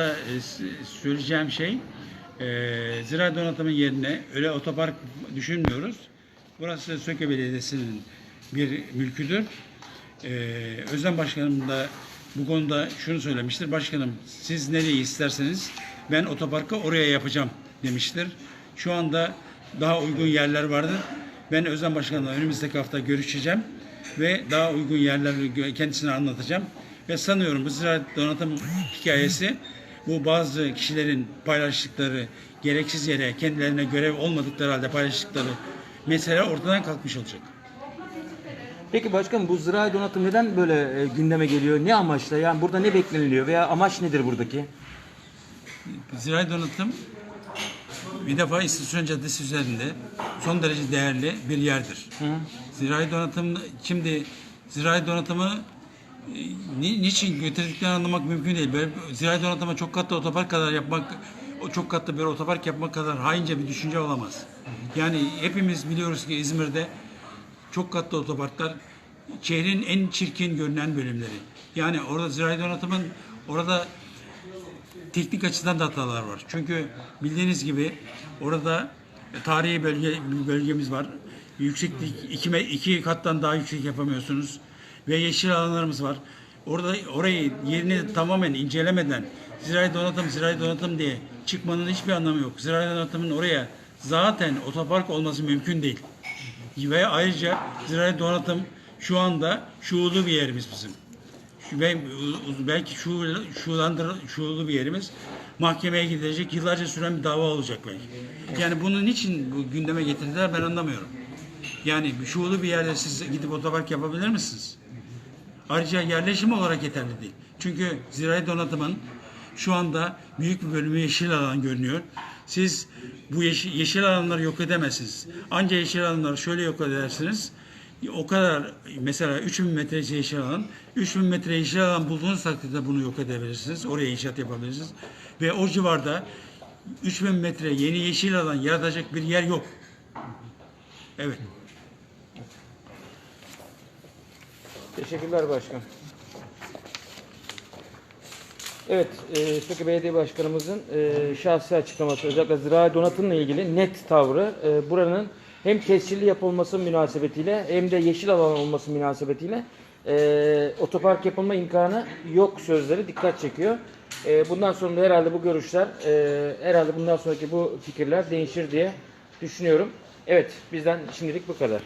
noktada e, söyleyeceğim şey e, donatımın yerine öyle otopark düşünmüyoruz. Burası Söke Belediyesi'nin bir mülküdür. E, Özlem Başkanım da bu konuda şunu söylemiştir. Başkanım siz nereyi isterseniz ben otoparkı oraya yapacağım demiştir. Şu anda daha uygun yerler vardır. Ben Özlem Başkan'la önümüzdeki hafta görüşeceğim ve daha uygun yerleri kendisine anlatacağım. Ve sanıyorum bu ziraat donatım hikayesi bu bazı kişilerin paylaştıkları gereksiz yere kendilerine görev olmadıkları halde paylaştıkları mesele ortadan kalkmış olacak. Peki başkanım bu zirai donatım neden böyle e, gündeme geliyor? Ne amaçla? Yani burada ne bekleniliyor veya amaç nedir buradaki? Zirai donatım bir defa İstisyon Caddesi üzerinde son derece değerli bir yerdir. Zirai donatım şimdi zirai donatımı ni- niçin götürdüklerini anlamak mümkün değil. Böyle zirai donatıma çok katlı otopark kadar yapmak çok katlı bir otopark yapmak kadar haince bir düşünce olamaz. Yani hepimiz biliyoruz ki İzmir'de çok katlı otoparklar şehrin en çirkin görünen bölümleri. Yani orada zirai donatımın orada teknik açıdan da hatalar var. Çünkü bildiğiniz gibi orada tarihi bölge bölgemiz var. Yükseklik iki, iki kattan daha yüksek yapamıyorsunuz. Ve yeşil alanlarımız var. Orada orayı yerini tamamen incelemeden zirai donatım, zirai donatım diye çıkmanın hiçbir anlamı yok. Zirai donatımın oraya zaten otopark olması mümkün değil. Ve ayrıca zirai donatım şu anda şuurlu bir yerimiz bizim ve belki şu şulandır şuurlu bir yerimiz mahkemeye gidecek yıllarca süren bir dava olacak belki. Yani bunun için bu gündeme getirdiler ben anlamıyorum. Yani şuurlu bir yerde siz gidip otopark yapabilir misiniz? Ayrıca yerleşim olarak yeterli değil. Çünkü zirai donatımın şu anda büyük bir bölümü yeşil alan görünüyor. Siz bu yeşil, yeşil alanları yok edemezsiniz. Ancak yeşil alanları şöyle yok edersiniz. O kadar mesela 3000 metre yeşil alan, 3000 metre yeşil alan bulduğunuz takdirde bunu yok edebilirsiniz. Oraya inşaat yapabilirsiniz. Ve o civarda 3000 metre yeni yeşil alan yaratacak bir yer yok. Evet. Teşekkürler başkan. Evet, e, Söke Belediye Başkanımızın e, şahsi açıklaması, özellikle zirai donatımla ilgili net tavrı, e, buranın hem tescilli yapılması münasebetiyle hem de yeşil alan olması münasebetiyle e, otopark yapılma imkanı yok sözleri dikkat çekiyor. E, bundan sonra da herhalde bu görüşler, e, herhalde bundan sonraki bu fikirler değişir diye düşünüyorum. Evet, bizden şimdilik bu kadar.